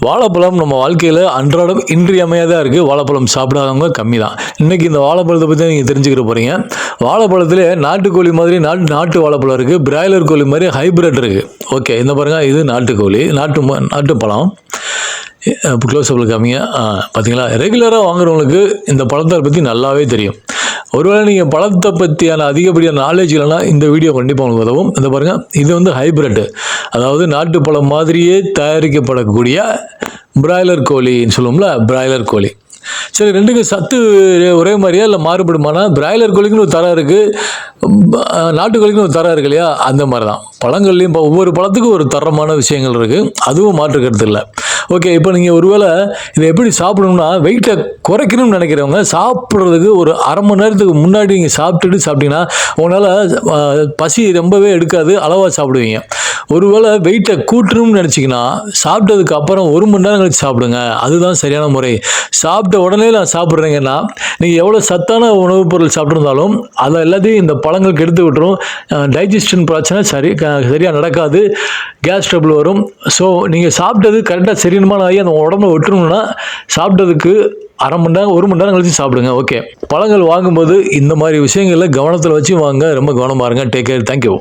வாழைப்பழம் நம்ம வாழ்க்கையில் அன்றாடம் இன்றியமையாதான் இருக்குது வாழைப்பழம் சாப்பிடாதவங்க கம்மி தான் இன்றைக்கி இந்த வாழைப்பழத்தை பற்றி நீங்கள் தெரிஞ்சுக்கிற போகிறீங்க வாழைப்பழத்தில் நாட்டுக்கோழி மாதிரி நாட்டு நாட்டு வாழைப்பழம் இருக்குது பிராய்லர் கோழி மாதிரி ஹைப்ரிட் இருக்குது ஓகே இந்த பாருங்கள் இது நாட்டுக்கோழி. நாட்டு ம- நாட்டுப்பழம் க்ளோஸ்அப்பில் க்ளோஸ் காமிங்க. ஆ பார்த்தீங்களா ரெகுலராக வாங்குறவங்களுக்கு இந்த பழத்தை பற்றி நல்லாவே தெரியும். ஒருவேளை நீங்கள் பழத்தை பற்றியான அதிகப்படியான நாலேஜ் இல்லைன்னா இந்த வீடியோ கண்டிப்பாக உங்களுக்கு உதவும். இந்த பாருங்கள் இது வந்து ஹைப்ரிட் அதாவது நாட்டு பழம் மாதிரியே தயாரிக்கப்படக்கூடிய பிராய்லர் கோழின்னு சொல்லுவோம்ல பிராய்லர் கோழி. சரி ரெண்டுக்கும் சத்து ஒரே மாதிரியா இல்லை மாறுபடுமானா? பிராய்லர் கோழிக்குன்னு ஒரு தரம் இருக்குது நாட்டுக்கோழிக்குன்னு ஒரு தரம் இருக்கு இல்லையா? அந்த மாதிரி தான் பழங்கள்லையும் இப்போ ஒவ்வொரு பழத்துக்கும் ஒரு தரமான விஷயங்கள் இருக்குது அதுவும் மாற்றுக்கிறது இல்லை. ஓகே இப்போ நீங்கள் ஒருவேளை இதை எப்படி சாப்பிடணும்னா வெயிட்டை குறைக்கணும்னு நினைக்கிறவங்க சாப்பிட்றதுக்கு ஒரு அரை மணி நேரத்துக்கு முன்னாடி நீங்கள் சாப்பிட்டுட்டு சாப்பிட்டீங்கன்னா உங்களால் பசி ரொம்பவே எடுக்காது அளவாக சாப்பிடுவீங்க. ஒருவேளை வெயிட்டை கூட்டணும்னு நினச்சிங்கன்னா சாப்பிட்டதுக்கு அப்புறம் ஒரு மணி நேரம் கழிச்சு சாப்பிடுங்க. அதுதான் சரியான முறை. சாப்பிட்ட உடனே நான் சாப்பிட்றீங்கன்னா நீங்கள் எவ்வளோ சத்தான உணவுப் பொருள் சாப்பிட்ருந்தாலும் அதை எல்லாத்தையும் இந்த பழங்கள் கெடுத்து விட்டுரும். டைஜஷன் பிரச்சனை சரி சரியாக நடக்காது. கேஸ் ட்ரபிள் வரும். ஸோ நீங்கள் சாப்பிட்டது கரெக்டாக செரிமானம் ஆகி அந்த உடம்புல ஒட்டணும்னா சாப்பிட்டதுக்கு அரை மணி நேரம் ஒரு மணி நேரம் கழிச்சு சாப்பிடுங்க. ஓகே பழங்கள் வாங்கும்போது இந்த மாதிரி விஷயங்களில் கவனத்தில் வச்சு வாங்க. ரொம்ப கவனமாக இருங்க. Take care thank you